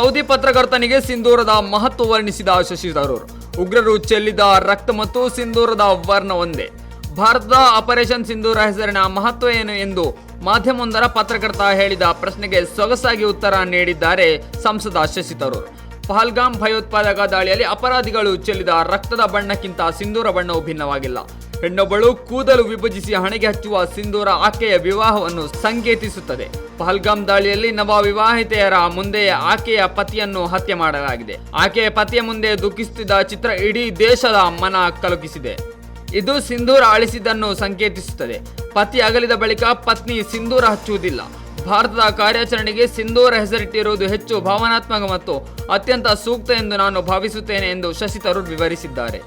Saudi ಪತ್ರಕರ್ತನಿಗೆ ಸಿಂಧೂರದ ಮಹತ್ವ ವರ್ಣಿಸಿದ ಶಶಿ ತರೂರ್ ಉಗ್ರರು ಚೆಲ್ಲಿದ ರಕ್ತ ಮತ್ತು ಸಿಂಧೂರದ ವರ್ಣ ಒಂದೇ. ಭಾರತದ ಆಪರೇಷನ್ ಸಿಂಧೂರ ಹೆಸರಿನ ಮಹತ್ವ ಏನು ಎಂದು ಮಾಧ್ಯಮವೊಂದರ ಪತ್ರಕರ್ತ ಹೇಳಿದ ಪ್ರಶ್ನೆಗೆ ಸೊಗಸಾಗಿ ಉತ್ತರ ನೀಡಿದ್ದಾರೆ ಸಂಸದ ಶಶಿ ತರೂರ್ ಪಹಲ್ಗಾಮ್ ಭಯೋತ್ಪಾದಕ ದಾಳಿಯಲ್ಲಿ ಅಪರಾಧಿಗಳು ಚೆಲ್ಲಿದ ರಕ್ತದ ಬಣ್ಣಕ್ಕಿಂತ ಸಿಂಧೂರ ಬಣ್ಣವು ಭಿನ್ನವಾಗಿಲ್ಲ. ಹೆಣ್ಣೊಬ್ಬಳು ಕೂದಲು ವಿಭಜಿಸಿ ಹಣೆಗೆ ಹಚ್ಚುವ ಸಿಂಧೂರ ಆಕೆಯ ವಿವಾಹವನ್ನು ಸಂಕೇತಿಸುತ್ತದೆ. ಪಹಲ್ಗಾಮ್ ದಾಳಿಯಲ್ಲಿ ನವ ವಿವಾಹಿತೆಯರ ಮುಂದೆ ಆಕೆಯ ಪತಿಯನ್ನು ಹತ್ಯೆ ಮಾಡಲಾಗಿದೆ. ಆಕೆಯ ಪತಿಯ ಮುಂದೆ ದುಃಖಿಸುತ್ತಿದ್ದ ಚಿತ್ರ ಇಡೀ ದೇಶದ ಮನ ಕಲುಕಿಸಿದೆ. ಇದು ಸಿಂಧೂರ ಅಳಿಸಿದ್ದನ್ನು ಸಂಕೇತಿಸುತ್ತದೆ. ಪತಿ ಅಗಲಿದ ಬಳಿಕ ಪತ್ನಿ ಸಿಂಧೂರ ಹಚ್ಚುವುದಿಲ್ಲ. ಭಾರತದ ಕಾರ್ಯಾಚರಣೆಗೆ ಸಿಂಧೂರ ಹೆಸರಿಟ್ಟಿರುವುದು ಹೆಚ್ಚು ಭಾವನಾತ್ಮಕ ಮತ್ತು ಅತ್ಯಂತ ಸೂಕ್ತ ಎಂದು ನಾನು ಭಾವಿಸುತ್ತೇನೆ ಎಂದು ಶಶಿ ವಿವರಿಸಿದ್ದಾರೆ.